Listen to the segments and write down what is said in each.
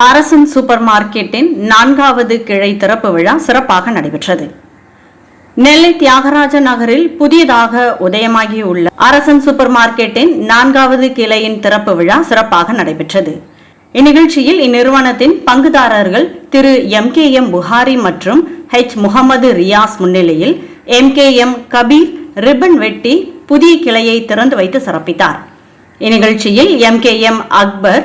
அரசன் சூப்பர் மார்க்கெட்டின் நான்காவது கிளை திறப்பு விழா சிறப்பாக நடைபெற்றது. நெல்லை தியாகராஜ நகரில் புதியதாக உதயமாகியுள்ள அரசன் சூப்பர் மார்க்கெட்டின் நான்காவது கிளையின் திறப்பு விழா சிறப்பாக நடைபெற்றது. இந்நிகழ்ச்சியில் இந்நிறுவனத்தின் பங்குதாரர்கள் திரு. எம். கே. எம். புகாரி மற்றும் ஹெச். முகமது ரியாஸ் முன்னிலையில் M. K. M. Kabeer ribbon வெட்டி புதிய கிளையை திறந்து வைத்து சிறப்பித்தார். இந்நிகழ்ச்சியில் M. K. M. Akbar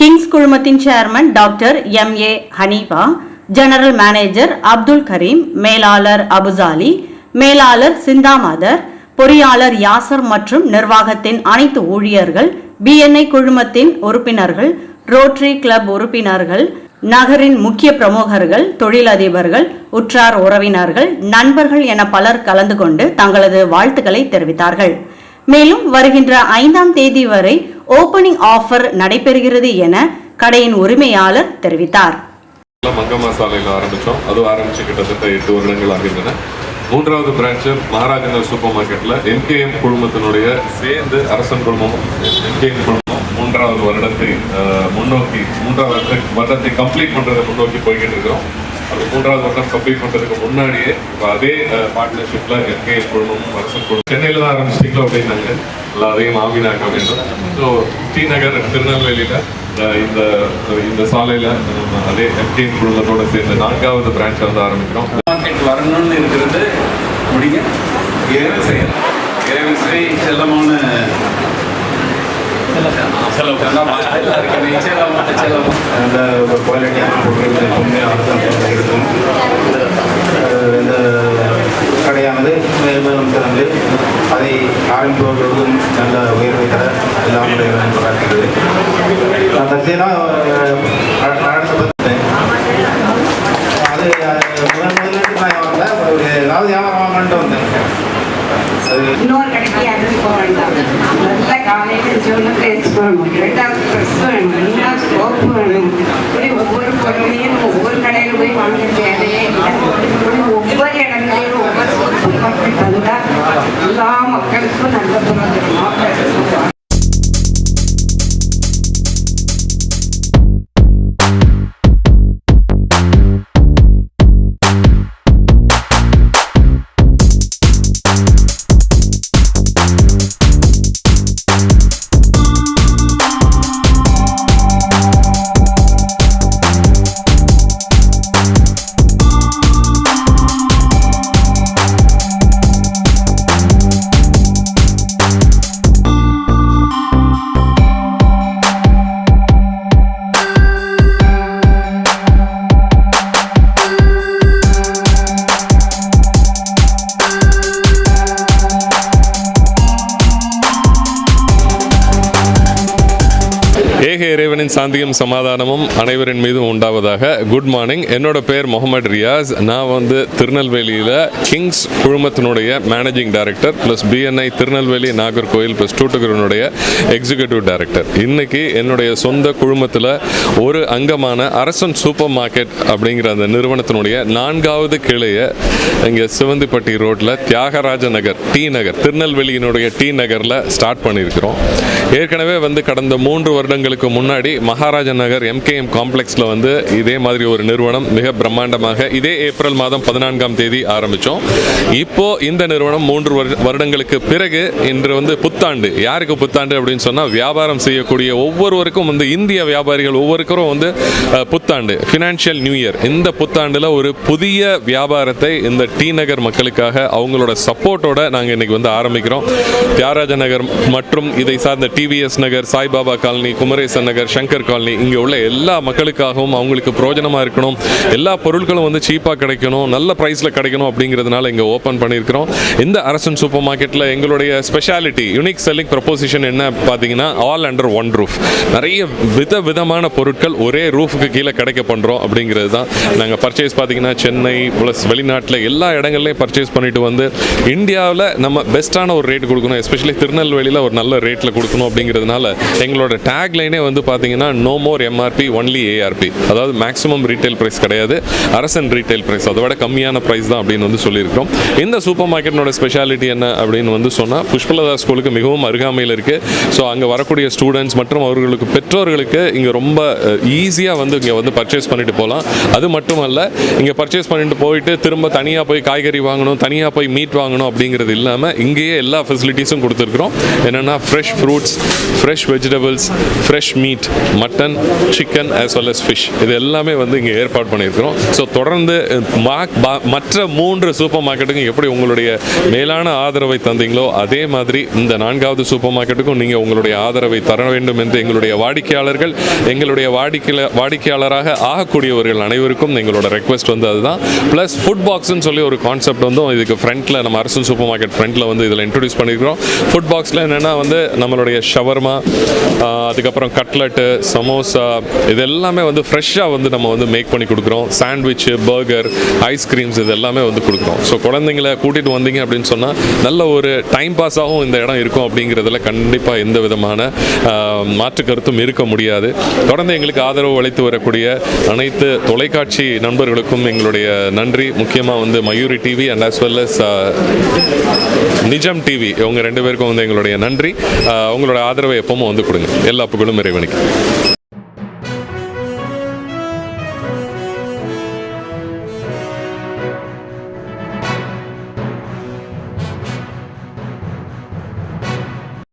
Kings குழுமத்தின் chairman doctor M A Haneefa general manager Abdul Kareem மேலாளர் அபுசாலி மேலாளர் சிந்தாமாதர் பொறியாளர் யாசர் மற்றும் நிர்வாகத்தின் அனைத்து ஊழியர்கள் பிஎன்ஐ குழுமத்தின் உறுப்பினர்கள் ரோட்டரி கிளப் உறுப்பினர்கள் நகரின் முக்கிய பிரமுகர்கள் தொழிலதிபர்கள் உற்றார் உறவினர்கள் நண்பர்கள் என பலர் கலந்து கொண்டு தங்களது வாழ்த்துக்களை தெரிவித்தார்கள். மேலும் வருகின்ற ஐந்தாம் தேதி வரை ஓபனிங் ஆஃபர் நடைபெறுகிறது என கடையின் உரிமையாளர் தெரிவித்தார். மங்கம்மா சாலையில் ஆரம்பித்தோம் அதுவும் ஆரம்பிச்சு கிட்டத்தட்ட எட்டு வருடங்கள் ஆகின்றன. மூன்றாவது பிரான்ச்சு மகாராஜநகர் சூப்பர் மார்க்கெட்டில் எம்கேஎம் குழுமத்தினுடைய சேர்ந்து அரசன் குழுமம் எம்கேஎம் குழுமம் மூன்றாவது வருடத்தை முன்னோக்கி மூன்றாவது வருடத்தை கம்ப்ளீட் பண்ணுறதை முன்னோக்கி போய்கிட்டு இருக்கிறோம். அது மூன்றாவது வருடம் கம்ப்ளீட் பண்ணுறதுக்கு முன்னாடியே இப்போ அதே பார்ட்னர்ஷிப்பில் எம்கேஎம் குழுமம் அரசு குழு சென்னையில் தான் ஆரம்பிச்சிட்டீங்களோ அப்படின்னாங்க. எல்லாம் அதையும் ஆவினாங்க அப்படின்னு ஸோ டி நகர் திருநெல்வேலியில் இந்த இந்த சாலையில் நம்ம அதே எம்கேஎம் குழுமத்தோட சேர்ந்து நான்காவது பிரான்ச்சை வந்து ஆரம்பிக்கிறோம். மார்க்கெட் வரணும்னு இருக்கிறது முடிங்க இறைவன் செயல் இறைவன் செல்லமான செலவு அந்த பொருட்கள் எப்பவுமே அரசாங்க இருக்கும் இந்த கடையானது மேலும் திறந்து அதை ஆரம்பிப்பவர்களுக்கும் நல்ல உயர்வை தர எல்லாம் பிரார்த்திக்கிறது நான் நடத்த பார்த்தேன் அது முதல் முதல்ல ஏக இறைவனின் சாந்தியும் சமாதானமும் அனைவரின் மீதும் உண்டாவதாக. குட் மார்னிங் என்னோட பேர் முகமது ரியாஸ். நான் வந்து திருநெல்வேலியில் Kings குழுமத்தினுடைய managing director plus BNI Tirunelveli Nagercoil plus டூட்டுகரனுடைய executive director இன்னைக்கு என்னுடைய சொந்த குழுமத்தில் ஒரு அங்கமான அரசன் சூப்பர் மார்க்கெட் அப்படிங்கிற அந்த நிறுவனத்தினுடைய நான்காவது கிளையை இங்கே சிவந்திப்பட்டி ரோட்டில் தியாகராஜ நகர் டி நகர் திருநெல்வேலியினுடைய டி நகரில் ஸ்டார்ட் பண்ணியிருக்கிறோம். ஏற்கனவே வந்து கடந்த மூன்று வருடங்களுக்கு முன்னாடி மகாராஜா நகர் எம்கேஎம் காம்ப்ளெக்ஸில் வந்து இதே மாதிரி ஒரு நிறுவனம் மிக பிரம்மாண்டமாக இதே ஏப்ரல் மாதம் பதினான்காம் தேதி ஆரம்பித்தோம் இப்போ இந்த நிறுவனம் மூன்று வருடங்களுக்கு பிறகு இன்று வந்து புத்தாண்டு. யாருக்கு புத்தாண்டு அப்படின்னு சொன்னால் வியாபாரம் செய்யக்கூடிய ஒவ்வொருவருக்கும் வந்து இந்திய வியாபாரிகள் ஒவ்வொருக்கரும் வந்து புத்தாண்டு. ஃபினான்ஷியல் நியூ இயர் இந்த புத்தாண்டில் ஒரு புதிய வியாபாரத்தை இந்த டி நகர் மக்களுக்காக அவங்களோட சப்போர்ட்டோட நாங்கள் இன்னைக்கு வந்து ஆரம்பிக்கிறோம். தியாகராஜ நகர் மற்றும் இதை சார்ந்த TVS Nagar Saibaba colony Kumaresan Nagar Shankar colony இங்கே உள்ள எல்லா மக்களுக்காகவும் அவங்களுக்கு பிரோஜனமாக இருக்கணும். எல்லா பொருட்களும் வந்து சீப்பாக கிடைக்கணும் நல்ல ப்ரைஸில் கிடைக்கணும் அப்படிங்கிறதுனால இங்கே ஓப்பன் பண்ணியிருக்கிறோம். இந்த அரசன் சூப்பர் மார்க்கெட்டில் எங்களுடைய ஸ்பெஷாலிட்டி யூனிக் செல்லிங் ப்ரப்போசிஷன் என்ன பார்த்தீங்கன்னா ஆல் அண்டர் ஒன் ரூஃப் நிறைய வித விதமான பொருட்கள் ஒரே ரூஃபுக்கு கீழே கிடைக்க பண்ணுறோம் அப்படிங்கிறது தான். நாங்கள் பர்ச்சேஸ் பார்த்தீங்கன்னா சென்னை ப்ளஸ் வெளிநாட்டில் எல்லா இடங்கள்லையும் பர்ச்சேஸ் பண்ணிட்டு வந்து இந்தியாவில் நம்ம பெஸ்ட்டான ஒரு ரேட் கொடுக்கணும். எஸ்பெஷலி திருநெல்வேலியில் ஒரு நல்ல ரேட்டில் கொடுக்கணும் அப்படிங்கிறதுனால எங்களோட டேக் லைனே வந்து பார்த்தீங்கன்னா no more MRP only ARP அதாவது மேக்ஸிமம் ரீட்டைல் ப்ரைஸ் கிடையாது அரசன் ரீட்டைல் ப்ரைஸ் அதை விட கம்மியான ப்ரைஸ் தான் அப்படின்னு வந்து சொல்லியிருக்கிறோம். இந்த சூப்பர் மார்க்கெட்டோட ஸ்பெஷாலிட்டி என்ன அப்படின்னு வந்து சொன்னால் புஷ்பலதா ஸ்கூலுக்கு மிகவும் அருகாமையில் இருக்குது ஸோ அங்கே வரக்கூடிய ஸ்டூடெண்ட்ஸ் மற்றும் அவர்களுக்கு பெற்றோர்களுக்கு இங்கே ரொம்ப ஈஸியாக வந்து இங்கே வந்து பர்ச்சேஸ் பண்ணிட்டு போகலாம் அது மட்டுமல்ல இங்கே பர்ச்சேஸ் பண்ணிட்டு போயிட்டு திரும்ப தனியாக போய் காய்கறி வாங்கணும் தனியாக போய் மீட் வாங்கணும் அப்படிங்கிறது இல்லாமல் இங்கேயே எல்லா ஃபெசிலிட்டிஸும் கொடுத்துருக்குறோம். என்னென்னா fresh fruits fresh vegetables fresh meat mutton chicken as well as fish இது எல்லாமே வந்து இங்கே ஏற்பாடு பண்ணியிருக்கிறோம். ஸோ தொடர்ந்து பா- மற்ற மூன்று சூப்பர் மார்க்கெட்டுக்கும் எப்படி உங்களுடைய மேலான ஆதரவை தந்தீங்களோ அதே மாதிரி இந்த நான்காவது சூப்பர் மார்க்கெட்டுக்கும் நீங்கள் உங்களுடைய ஆதரவை தர வேண்டும் என்று எங்களுடைய வாடிக்கையாளர்கள் எங்களுடைய வாடிக்கைய வாடிக்கையாளராக ஆகக்கூடியவர்கள் அனைவருக்கும் எங்களோட ரெக்வெஸ்ட் வந்து அதுதான். ப்ளஸ் ஃபுட் பாக்ஸ்னு சொல்லி ஒரு கான்செப்ட் வந்து இதுக்கு ஃப்ரண்ட்டில் நம்ம அரசன் சூப்பர் மார்க்கெட் ஃப்ரண்ட்டில் வந்து இதில் இன்ட்ரடியூஸ் பண்ணியிருக்கிறோம். ஃபுட் பாக்ஸில் என்னென்னா வந்து நம்மளுடைய ஷவர்மா அதுக்கப்புறம் கட்லெட்டு சமோசா இது எல்லாமே வந்து ஃப்ரெஷ்ஷாக வந்து நம்ம வந்து மேக் பண்ணி கொடுக்குறோம். சாண்ட்விட்சு பர்கர் ஐஸ்கிரீம்ஸ் இது எல்லாமே வந்து கொடுக்குறோம். ஸோ குழந்தைங்கள கூட்டிகிட்டு வந்தீங்க அப்படின்னு சொன்னால் நல்ல ஒரு டைம் பாஸாகவும் இந்த இடம் இருக்கும் அப்படிங்கிறதுல கண்டிப்பாக எந்த விதமான மாற்று கருத்தும் இருக்க முடியாது. தொடர்ந்து எங்களுக்கு ஆதரவு அளித்து வரக்கூடிய அனைத்து தொலைக்காட்சி நண்பர்களுக்கும் எங்களுடைய நன்றி. முக்கியமாக வந்து Mayuri TV and as well as Nijam TV இவங்க ரெண்டு பேருக்கும் வந்து எங்களுடைய நன்றி. உங்களோட ஆதரவை எப்பவும் வந்து கொடுங்க. எல்லா புகழும் இறைவனுக்கு.